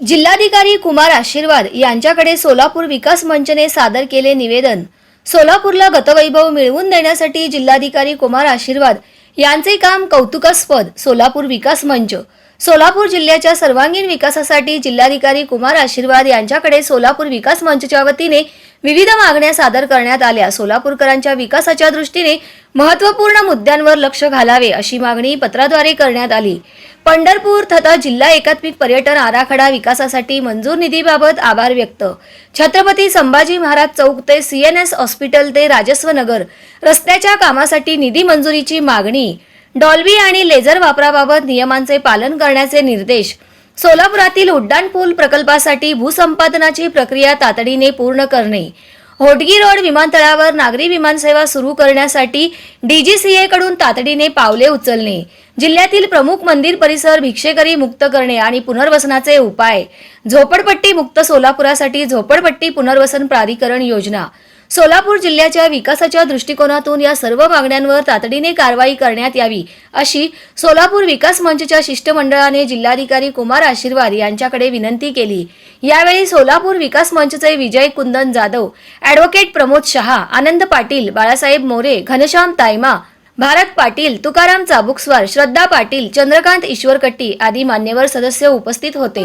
जिल्हाधिकारी कुमार आशीर्वाद यांच्याकडे सोलापूर विकास मंचने सादर केले निवेदन. सोलापूरला गतवैभव मिळवून देण्यासाठी जिल्हाधिकारी कुमार आशीर्वाद यांचे काम कौतुकास्पद सोलापूर विकास मंच. सोलापूर जिल्ह्याच्या सर्वांगीण विकासासाठी जिल्हाधिकारी कुमार आशीर्वाद यांच्याकडे सोलापूर विकास मंचच्या वतीने विविध मागण्या सादर करण्यात आल्या. सोलापूरकरांच्या विकासाच्या दृष्टीने महत्त्वपूर्ण मुद्द्यांवर लक्ष घालावे अशी मागणी पत्राद्वारे करण्यात आली. पंढरपूर तथा जिल्हा एकात्मिक पर्यटन आराखडा विकासासाठी मंजूर निधीबाबत आभार व्यक्त. छत्रपती संभाजी महाराज चौक ते सीएनएस हॉस्पिटल ते राजस्व नगर रस्त्याच्या कामासाठी निधी मंजुरीची मागणी. डॉल्बी आणि लेझर वापराबाबत नियमांचे पालन करण्याचे निर्देश. सोलापुरातील उड्डाणपूल प्रकल्पासाठी भूसंपादनाची प्रक्रिया तातडीने पूर्ण करणे. होटगी रोड विमानतळावर नागरी विमानसेवा सुरू करण्यासाठी डीजीसीए कडून तातडीने पावले उचलणे. जिल्ह्यातील प्रमुख मंदिर परिसर भिक्षेकरी मुक्त करणे आणि पुनर्वसनाचे उपाय. झोपडपट्टी मुक्त सोलापुरासाठी झोपडपट्टी पुनर्वसन प्राधिकरण योजना. सोलापूर जिल्ह्याच्या विकासाच्या दृष्टिकोनातून या सर्व मागण्यांवर तातडीने कारवाई करण्यात यावी अशी सोलापूर विकास मंचच्या शिष्टमंडळाने जिल्हाधिकारी कुमार आशीर्वाद यांच्याकडे विनंती केली. यावेळी सोलापूर विकास मंचचे विजय कुंदन जाधव ॲडव्होकेट प्रमोद शहा आनंद पाटील बाळासाहेब मोरे घनश्याम तायमा भारत पाटील तुकाराम चाबुकस्वार श्रद्धा पाटील चंद्रकांत ईश्वरकट्टी आदी मान्यवर सदस्य उपस्थित होते.